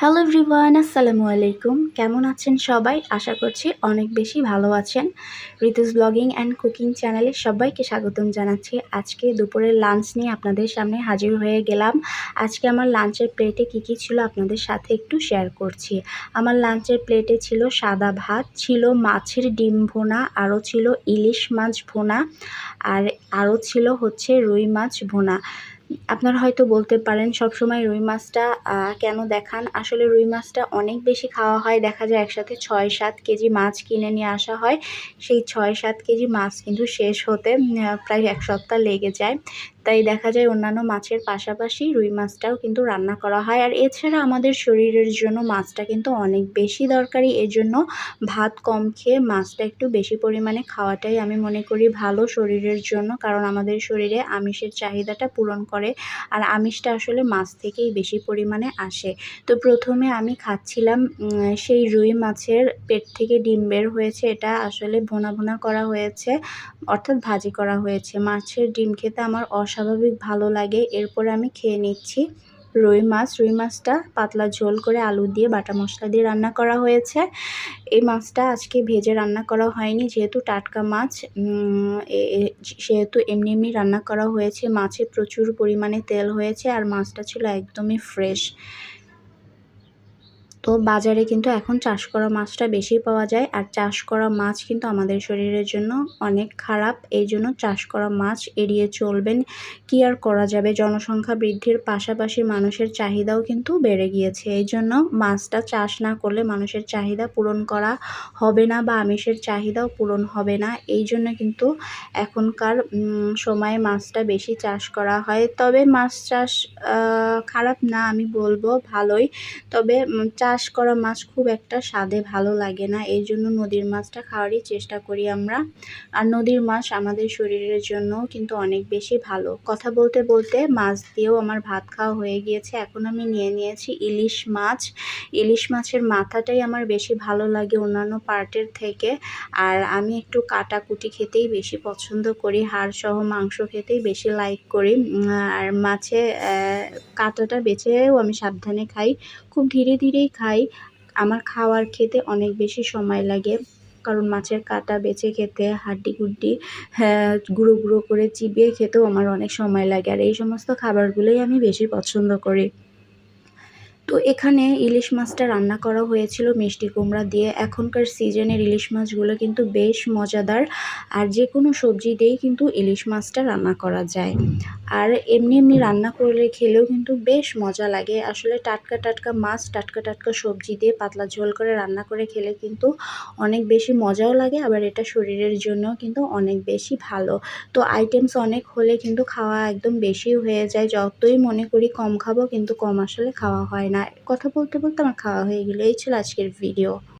Hello everyone আসসালামু আলাইকুম কেমন আছেন সবাই? আশা করছি অনেক বেশি ভালো আছেন। ঋতুস ব্লগিং অ্যান্ড কুকিং চ্যানেলে সবাইকে স্বাগতম জানাচ্ছি। আজকে দুপুরের লাঞ্চ নিয়ে আপনাদের সামনে হাজির হয়ে গেলাম। আজকে আমার লাঞ্চের প্লেটে কি কি ছিল আপনাদের সাথে একটু শেয়ার করছি। আমার লাঞ্চের প্লেটে ছিল সাদা ভাত, ছিল মাছের ডিম ভোনা, আরও ছিল ইলিশ মাছ ভোনা, আর আরও ছিল হচ্ছে রুই মাছ ভোনা। আপনারা হয়তো বলতে পারেন সবসময় রুই মাছটা কেন দেখান? আসলে রুই মাছটা অনেক বেশি খাওয়া হয়। দেখা যায় একসাথে ছয় সাত কেজি মাছ কিনে নিয়ে আসা হয়। সেই ছয় সাত কেজি মাছ কিন্তু শেষ হতে প্রায় এক সপ্তাহ লেগে যায়। তাই দেখা যায় অন্যান্য মাছের পাশাপাশি রুই মাছটাও কিন্তু রান্না করা হয়। আর এছাড়া আমাদের শরীরের জন্য মাছটা কিন্তু অনেক বেশি দরকারি। এর জন্য ভাত কম খেয়ে মাছটা একটু বেশি পরিমাণে খাওয়াটাই আমি মনে করি ভালো শরীরের জন্য। কারণ আমাদের শরীরে আমিষের চাহিদাটা পূরণ করে আর আমিষটা আসলে মাছ থেকেই বেশি পরিমাণে আসে। তো প্রথমে আমি খাচ্ছিলাম সেই রুই মাছের পেট থেকে ডিম বের হয়েছে। এটা আসলে ভোনা ভোনা করা হয়েছে, অর্থাৎ ভাজি করা হয়েছে। মাছের ডিম খেতে আমার অস্বাভাবিক ভালো লাগে। এরপর আমি খেয়ে নিচ্ছি রুই মাছ। রুই মাছটা পাতলা ঝোল করে আলু দিয়ে বাটা মশলা দিয়ে রান্না করা হয়েছে। এই মাছটা আজকে ভেজে রান্না করা হয়নি। যেহেতু টাটকা মাছ সেহেতু এমনি এমনি রান্না করা হয়েছে, মাছে প্রচুর পরিমাণে তেল হয়েছে আর মাছটা ছিল একদমই ফ্রেশ তো বাজারে কিন্তু এখন চাষ করা মাছটা বেশি পাওয়া যায় আর চাষ করা মাছ কিন্তু আমাদের শরীরের জন্য অনেক খারাপ। এই জন্য চাষ করা মাছ এড়িয়ে চলবেন। কি আর করা যাবে? জনসংখ্যা বৃদ্ধির পাশাপাশি মানুষের চাহিদাও কিন্তু বেড়ে গিয়েছে। এই জন্য মাছটা চাষ না করলে মানুষের চাহিদা পূরণ করা হবে না বা আমিষের চাহিদাও পূরণ হবে না। এই জন্য কিন্তু এখনকার সময়ে মাছটা বেশি চাষ করা হয়। তবে মাছ চাষ খারাপ না আমি বলব, ভালোই। তবে চাষ চাষ করা মাছ খুব একটা স্বাদে ভালো লাগে না। এই জন্য নদীর মাছটা খাওয়ারই চেষ্টা করি আমরা। আর নদীর মাছ আমাদের শরীরের জন্য কিন্তু অনেক বেশি ভালো। কথা বলতে বলতে মাছ দিয়েও আমার ভাত খাওয়া হয়ে গিয়েছে। এখন আমি নিয়ে নিয়েছি ইলিশ মাছ। ইলিশ মাছের মাথাটাই আমার বেশি ভালো লাগে অন্যান্য পার্টের থেকে। আর আমি একটু কাটাকুটি খেতেই বেশি পছন্দ করি। হাড় সহ মাংস খেতেই বেশি লাইক করি। আর মাছে কাটাটা বেছেও আমি সাবধানে খাই। খুব ধীরে ধীরেই খাই। আমার খাওয়ার খেতে অনেক বেশি সময় লাগে। কারণ মাছের কাটা বেছে খেতে, হাড্ডি গুড্ডি হ্যাঁ গুঁড়ো গুঁড়ো করে চিবিয়ে খেতেও আমার অনেক সময় লাগে। আর এই সমস্ত খাবারগুলোই আমি বেশি পছন্দ করি। তো এখানে ইলিশ মাছটা রান্না করা হয়েছিল মিষ্টি কুমড়া দিয়ে। এখনকার সিজনের ইলিশ মাছগুলো কিন্তু বেশ মজাদার। আর যে কোনো সবজি দিয়েই কিন্তু ইলিশ মাছটা রান্না করা যায়। আর এমনি এমনি রান্না করলে খেলেও কিন্তু বেশ মজা লাগে। আসলে টাটকা টাটকা মাছ, টাটকা টাটকা সবজি দিয়ে পাতলা ঝোল করে রান্না করে খেলে কিন্তু অনেক বেশি মজাও লাগে, আবার এটা শরীরের জন্য কিন্তু অনেক বেশি ভালো। তো আইটেমস অনেক হলে কিন্তু খাওয়া একদম বেশি হয়ে যায়। যতই মনে করি কম খাব, কিন্তু কম আসলে খাওয়া হয় না কথা বলতে বলতে আমার খাওয়া হয়ে গেলো। এই ছিল আজকের ভিডিও